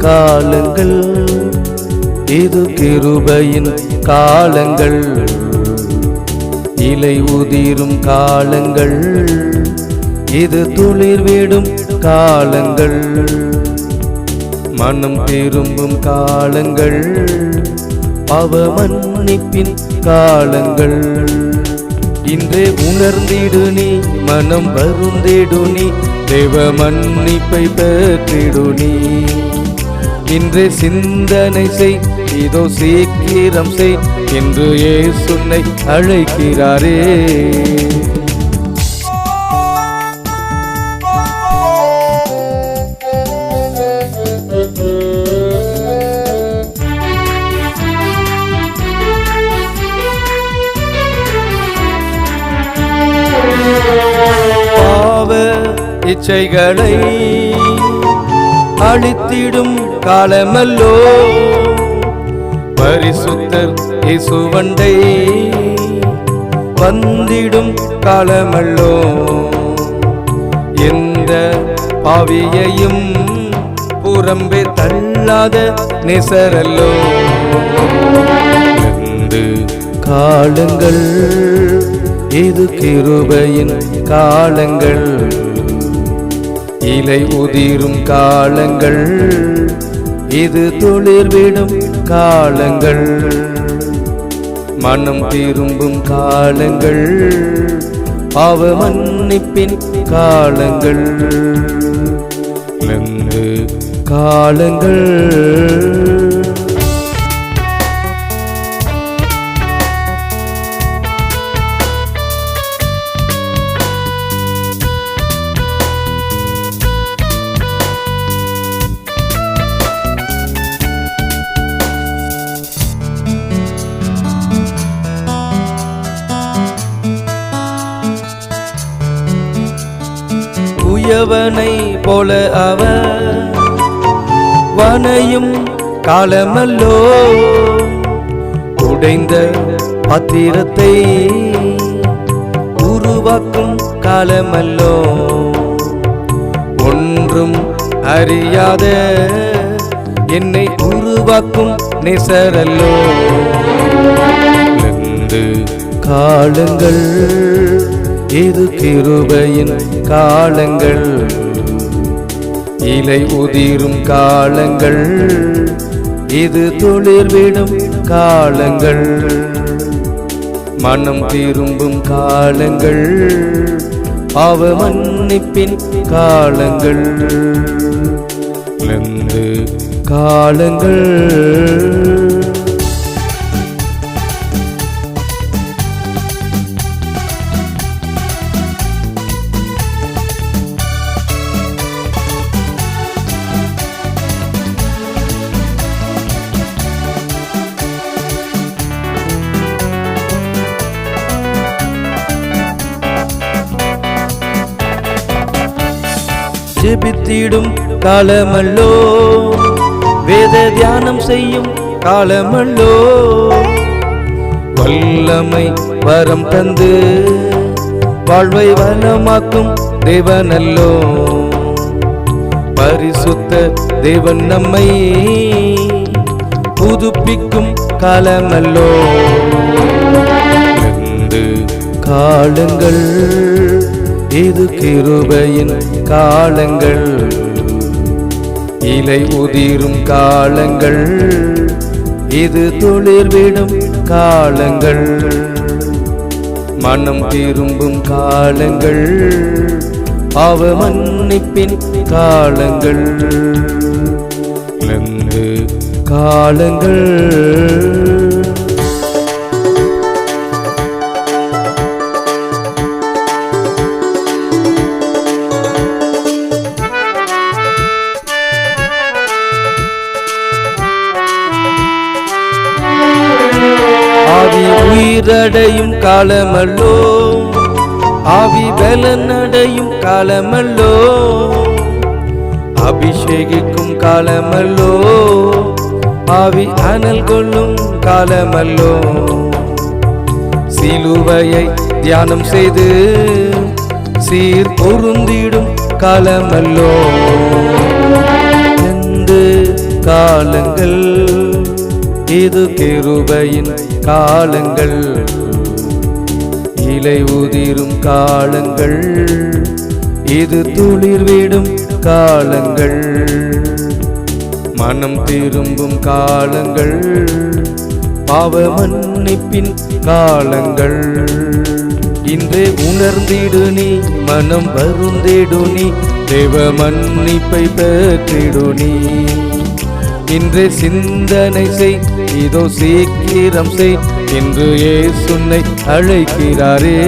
காலங்கள். இது கிருபையின் காலங்கள். இலை உதிரும் காலங்கள். இது துளிர் விடும் காலங்கள். மனம் திரும்பும் காலங்கள். அவ மன்னிப்பின் காலங்கள். இன்றே உணர்ந்திடு நீ மனம் வருந்திடு நீ தேவ மன்னிப்பை பெற்றிடு நீ. இன்று சிந்தனை செய் இதோ சீக்கிரம் செய் என்று ஏசுன்னை அழைக்கிறாரே. பாவ இச்சைகளை அழித்திடும் காலமல்லோ. பரிசுத்தர் இசுவண்டை வந்திடும் காலமல்லோ. எந்த பாவியையும் புறம்பே தள்ளாத நிசரல்லோ. காலங்கள் இது கிருபையின் காலங்கள். இலை உதிரும் காலங்கள் இது துளிர் விடும் காலங்கள். மனம் திரும்பும் காலங்கள். அவ மன்னிப்பின் காலங்கள். காலங்கள். உயவனை போல அவர். வனையும் காலமல்லோ. உடைந்த பாத்திரத்தை உருவாக்கும் காலமல்லோ. ஒன்றும் அறியாத என்னை உருவாக்கும் நெசரல்லோ. காலங்கள் இது கிருபையின் காலங்கள். இலை உதிரும் காலங்கள். இது துளிர்விடும் காலங்கள். மனம் திரும்பும் காலங்கள். அவ மன்னிப்பின் காலங்கள். காலங்கள். ஜெபித்திடும் காலமல்லோ. வேத தியானம் செய்யும் காலமல்லோ. வல்லமை வரம் தந்து வாழ்வை வளமாக்கும் தேவனல்லோ. பரிசுத்த தேவன் நம்மை புதுப்பிக்கும் காலமல்லோ. காலங்கள் இது கிருபையின் காலங்கள். இலை உதிரும் காலங்கள். இது துளிர்விடும் காலங்கள். மனம் திரும்பும் காலங்கள். அவ மன்னிப்பின் காலங்கள். காலங்கள். உயிரடையும் காலமல்லோ. ஆவி பலனடையும் காலமல்லோ. அபிஷேகிக்கும் காலமல்லோ. ஆவி அனல் கொள்ளும் காலமல்லோ. சிலுவையை தியானம் செய்து சீர் பொருந்திடும் காலமல்லோ. காலங்கள் இது கிருபையின் காலங்கள். இலை உதிரும் காலங்கள். இது துளிர் விடும் காலங்கள். மனம் திரும்பும் காலங்கள். பாவ மன்னிப்பின் காலங்கள். இன்றே உணர்ந்திடு நீ மனம் வருந்திடு நீ தேவ மன்னிப்பை பெற்றிடு நீ. இன்று சிந்தனை செய் இதோ சீக்கிரம் செய் என்று ஏசுன்னை அழைக்கிறாரே.